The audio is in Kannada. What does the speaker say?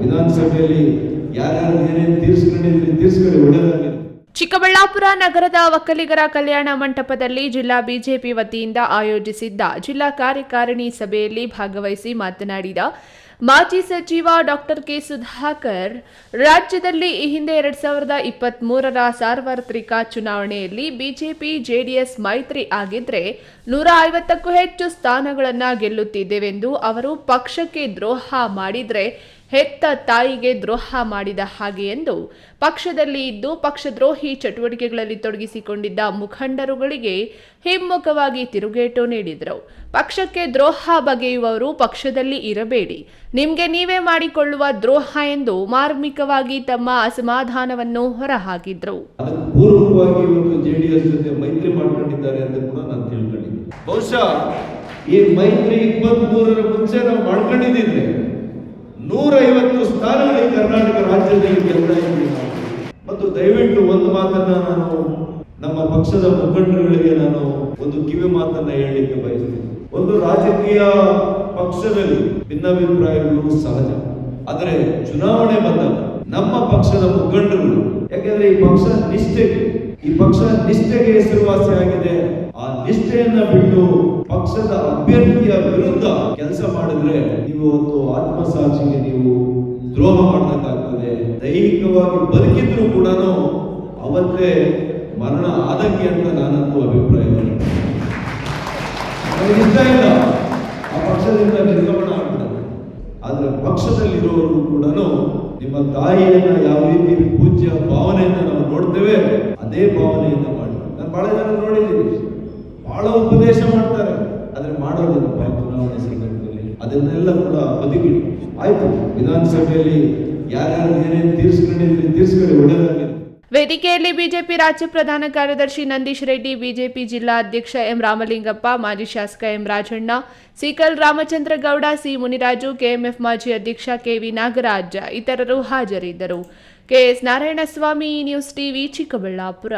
ವಿಧಾನಸಭೆಯಲ್ಲಿ ಯಾರ್ಯಾರು ಏನೇನು ತೀರ್ಸ್ಕೊಂಡಿದ್ರಿ ತೀರ್ಸ್ಕೊಳ್ಳಿ ಒಳ್ಳೆದಾಗಿ ಚಿಕ್ಕಬಳ್ಳಾಪುರ ನಗರದ ಒಕ್ಕಲಿಗರ ಕಲ್ಯಾಣ ಮಂಟಪದಲ್ಲಿ ಜಿಲ್ಲಾ ಬಿಜೆಪಿ ವತಿಯಿಂದ ಆಯೋಜಿಸಿದ್ದ ಜಿಲ್ಲಾ ಕಾರ್ಯಕಾರಿಣಿ ಸಭೆಯಲ್ಲಿ ಭಾಗವಹಿಸಿ ಮಾತನಾಡಿದ ಮಾಜಿ ಸಚಿವ ಡಾಕ್ಟರ್ ಕೆ ಸುಧಾಕರ್, ರಾಜ್ಯದಲ್ಲಿ ಈ ಹಿಂದೆ ಎರಡ್ ಸಾವಿರದ ಇಪ್ಪತ್ತ್ ಮೂರರ ಸಾರ್ವತ್ರಿಕ ಚುನಾವಣೆಯಲ್ಲಿ ಬಿಜೆಪಿ, ಜೆಡಿಎಸ್ ಮೈತ್ರಿ ಆಗಿದ್ರೆ ನೂರ ಐವತ್ತಕ್ಕೂ ಹೆಚ್ಚು ಸ್ಥಾನಗಳನ್ನು ಗೆಲ್ಲುತ್ತಿದ್ದೇವೆಂದು ಅವರು ಪಕ್ಷಕ್ಕೆ ದ್ರೋಹ ಮಾಡಿದ್ರೆ ಹೆತ್ತ ತಾಯಿಗೆ ದ್ರೋಹ ಮಾಡಿದ ಹಾಗೆ ಎಂದು ಪಕ್ಷದಲ್ಲಿ ಇದ್ದು ಪಕ್ಷದ್ರೋಹಿ ಚಟುವಟಿಕೆಗಳಲ್ಲಿ ತೊಡಗಿಸಿಕೊಂಡಿದ್ದ ಮುಖಂಡರುಗಳಿಗೆ ಹಿಮ್ಮುಖವಾಗಿ ತಿರುಗೇಟು ನೀಡಿದರು. ಪಕ್ಷಕ್ಕೆ ದ್ರೋಹ ಬಗೆಯುವವರು ಪಕ್ಷದಲ್ಲಿ ಇರಬೇಡಿ. ನಿಮಗೆ ನೀವೇ ಮಾಡಿಕೊಳ್ಳುವ ದ್ರೋಹ ಎಂದು ಮಾರ್ಮಿಕವಾಗಿ ತಮ್ಮ ಅಸಮಾಧಾನವನ್ನು ಹೊರಹಾಕಿದ್ರು. ಬಹುಶಃ ಈ ಮೈತ್ರಿ ಇಪ್ಪತ್ತ್ ಮೂರರ ಮುಂಚೆ ನಾವು ಮಾಡ್ಕೊಂಡಿದ್ದಿದ್ರೆ ಕರ್ನಾಟಕ ರಾಜ್ಯದಲ್ಲಿ ಕೆಲಸ. ಮತ್ತು ದಯವಿಟ್ಟು ಒಂದು ಮಾತನ್ನ ನಾನು ನಮ್ಮ ಪಕ್ಷದ ಮುಖಂಡರುಗಳಿಗೆ ನಾನು ಒಂದು ಕಿವಿ ಮಾತನ್ನ ಹೇಳಲಿಕ್ಕೆ ಬಯಸ್ತೇನೆ. ಒಂದು ರಾಜಕೀಯ ಪಕ್ಷದಲ್ಲಿ ಭಿನ್ನಾಭಿಪ್ರಾಯಗಳು ಸಹಜ. ಆದರೆ ಚುನಾವಣೆ ಬಂದಾಗ ನಮ್ಮ ಪಕ್ಷದ ಮುಖಂಡರು, ಯಾಕೆಂದ್ರೆ ಈ ಪಕ್ಷ ನಿಷ್ಠೆಗೆ, ಈ ಪಕ್ಷ ನಿಷ್ಠೆಗೆ ಹೆಸರುವಾಸಿ ಆಗಿದೆ. ಆ ನಿಷ್ಠೆಯನ್ನ ಬಿಟ್ಟು ಪಕ್ಷದ ಅಭ್ಯರ್ಥಿಯ ವಿರುದ್ಧ ಕೆಲಸ ಮಾಡಿದ್ರೆ ನೀವು ಒಂದು ಆತ್ಮಸಾಕ್ಷಿಗೆ ನೀವು ದ್ರೋಹ ಮಾಡಬೇಕಾಗ್ತದೆ ದೈಹಿಕವಾಗಿ ಬದುಕಿದ್ರು ಕೂಡ ಅವತ್ತೇ ಮರಣ ಆದಂಗೆ ಅಂತ ನಾನಂತೂ ಅಭಿಪ್ರಾಯ ಇಲ್ಲ. ಆ ಪಕ್ಷದಿಂದ ನಿರ್ಗಮನ ಆಗ್ತದೆ ಆದ್ರೆ ಪಕ್ಷದಲ್ಲಿರುವವರು ಕೂಡ ನಿಮ್ಮ ತಾಯಿಯನ್ನ ಯಾವ ರೀತಿ ಪೂಜ್ಯ ಭಾವನೆಯನ್ನ ನಾವು ನೋಡ್ತೇವೆ, ಅದೇ ಭಾವನೆಯಿಂದ ಮಾಡಿ. ನಾನು ಬಹಳ ಜನ ನೋಡಿದ್ದೀನಿ. ಬಹಳ ಉಪದೇಶ ಮಾಡ್ತಾರೆ. ಆದ್ರೆ ಮಾಡೋದಿಲ್ಲ ಚುನಾವಣೆ ಸಂದರ್ಭದಲ್ಲಿ ಅದನ್ನೆಲ್ಲ ಕೂಡ ಬದಿಗಿಡಿ ಆಯ್ತು. ವಿಧಾನಸಭೆಯಲ್ಲಿ ಯಾರ್ಯಾರು ಏನೇನು ತೀರ್ಸ್ಕೊಂಡಿದ್ರಿ ತೀರ್ಸ್ಕೊಳ್ಳಿ ಒಳ್ಳೆದಾಗಿ ವೇದಿಕೆಯಲ್ಲಿ ಬಿಜೆಪಿ ರಾಜ್ಯ ಪ್ರಧಾನ ಕಾರ್ಯದರ್ಶಿ ನಂದೀಶ್ ರೆಡ್ಡಿ, ಬಿಜೆಪಿ ಜಿಲ್ಲಾ ಅಧ್ಯಕ್ಷ ಎಂ ರಾಮಲಿಂಗಪ್ಪ, ಮಾಜಿ ಶಾಸಕ M Rajanna Sikal Ramachandra Gowda C Muniraju, KMF ಮಾಜಿ ಅಧ್ಯಕ್ಷ ಕೆವಿ ನಾಗರಾಜ ಇತರರು ಹಾಜರಿದ್ದರು. KS Narayanaswamy news TV Chikkaballapura.